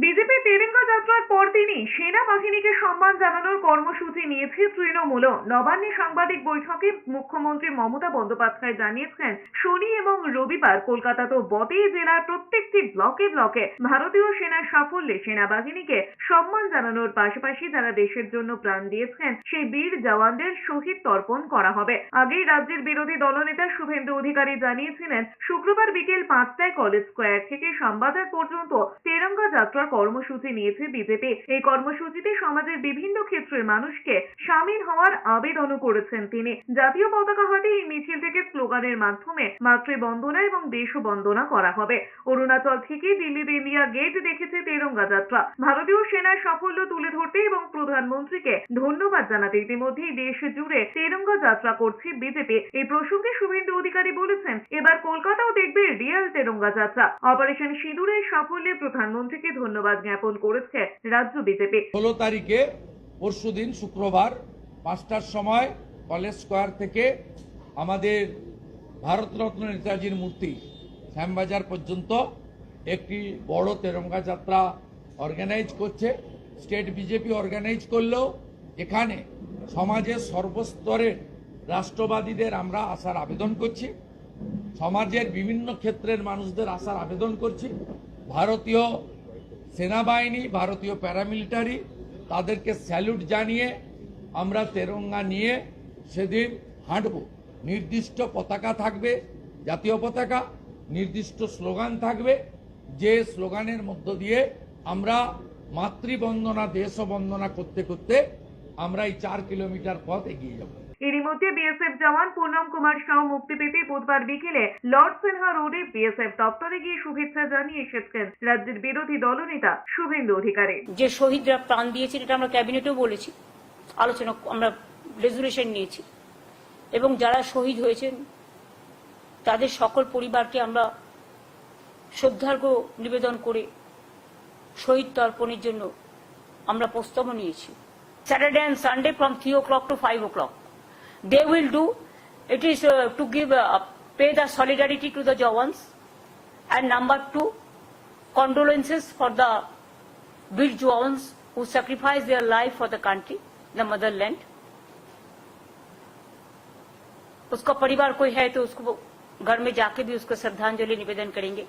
BJP তেরেঙ্গা যাত্রার পরদিনই সেনাবাহিনীকে সম্মান জানানোর কর্মসূচি নিয়েছে তৃণমূল নবান্নে সাংবাদিক বৈঠকে মুখ্যমন্ত্রী মমতা বন্দ্যোপাধ্যায় জানিয়েছেন, শনি এবং রবিবার কলকাতাতেও বটেই জেলার প্রত্যেকটি ব্লকে ব্লকে ভারতীয় সেনার সাফল্যে সেনাবাহিনীকে সম্মান জানানোর পাশাপাশি যারা দেশের জন্য প্রাণ দিয়েছেন, সেই বীর জওয়ানদের শহীদ তর্পণ করা হবে। আগেই রাজ্যের বিরোধী দলনেতা শুভেন্দু অধিকারী জানিয়েছিলেন, শুক্রবার বিকেল পাঁচটায় কলেজ স্কোয়ার থেকে শ্যামবাজার পর্যন্ত তেরঙ্গা যাত্রার কর্মসূচি নিয়েছে বিজেপি। এই কর্মসূচিতে সমাজের বিভিন্ন ক্ষেত্রের মানুষকে সামিল হওয়ার আবেদনও করেছেন তিনি। জাতীয় পতাকা হাতে এই মিছিল থেকে স্লোগানের মাধ্যমে মাতৃবন্দনা এবং দেশবন্দনা করা হবে। অরুণাচল থেকে দিল্লির ইন্ডিয়া গেট দেখেছে তেরঙ্গা যাত্রা। ভারতীয় সেনার সাফল্য তুলে ধরতে এবং প্রধানমন্ত্রীকে ধন্যবাদ জানাতে ইতিমধ্যেই দেশ জুড়ে তেরঙ্গা যাত্রা করছে বিজেপি। এই প্রসঙ্গে শুভেন্দু অধিকারী বলেছেন, এবার কলকাতাও দেখবে রিয়াল তেরঙ্গা যাত্রা। অপারেশন সিঁদুরের সাফল্যে প্রধানমন্ত্রীকে ধন্যবাদ জ্ঞাপন করেছে রাজ্য বিজেপি। ষোলো তারিখে পরশুদিন শুক্রবার পাঁচটার সময় কলেজ স্কোয়ার থেকে আমাদের ভারতরত্ন নেতাজির মূর্তি শ্যামবাজার পর্যন্ত একটি বড় তেরঙ্গা যাত্রা অর্গানাইজ করছে। স্টেট বিজেপি অর্গানাইজ করলেও এখানে সমাজের সর্বস্তরের রাষ্ট্রবাদীদের আমরা আসার আবেদন করছি। সমাজের বিভিন্ন ক্ষেত্রের মানুষদের আসার আবেদন করছি। ভারতীয় সেনাবাহিনী, ভারতীয় প্যারামিলিটারি তাদেরকে স্যালুট জানিয়ে আমরা তেরঙ্গা নিয়ে সেদিন হাঁটব। নির্দিষ্ট পতাকা থাকবে, জাতীয় পতাকা, নির্দিষ্ট স্লোগান থাকবে। যে স্লোগানের মধ্য দিয়ে আমরা মাতৃবন্দনা, দেশবন্দনা করতে করতে আমরা এই চার কিলোমিটার পথ এগিয়ে যাব। এরই মধ্যে বিএসএফ জওয়ান পুনম কুমার সাউ মুক্তি পেতে বুধবার বিকেলে লর্ড সিনহা রোডে বিএসএফ দপ্তরে গিয়ে শুভেচ্ছা জানিয়ে এসেছেন রাজ্যের বিরোধী দলনেতা শুভেন্দু অধিকারী। যে শহীদরা প্রাণ দিয়েছেন এটা আমরা ক্যাবিনেটেও বলেছি। আলোচনা, আমরা রেজুলেশন নিয়েছি। এবং যারা শহীদ হয়েছেন, তাদের সকল পরিবারকে আমরা শ্রদ্ধার্ঘ নিবেদন করে শহীদ তর্পণের জন্য আমরা প্রস্তাবও নিয়েছি। Saturday and Sunday from three o'clock to five o'clock they will do. It is uh, to give, uh, pay the solidarity to the Jawans. And number 2 condolences for the Vir Jawans who sacrificed their life for the country, the motherland. उसका परिवार कोई है तो उसको घर में जाके भी उसको श्रद्धांजलि निवेदन करेंगे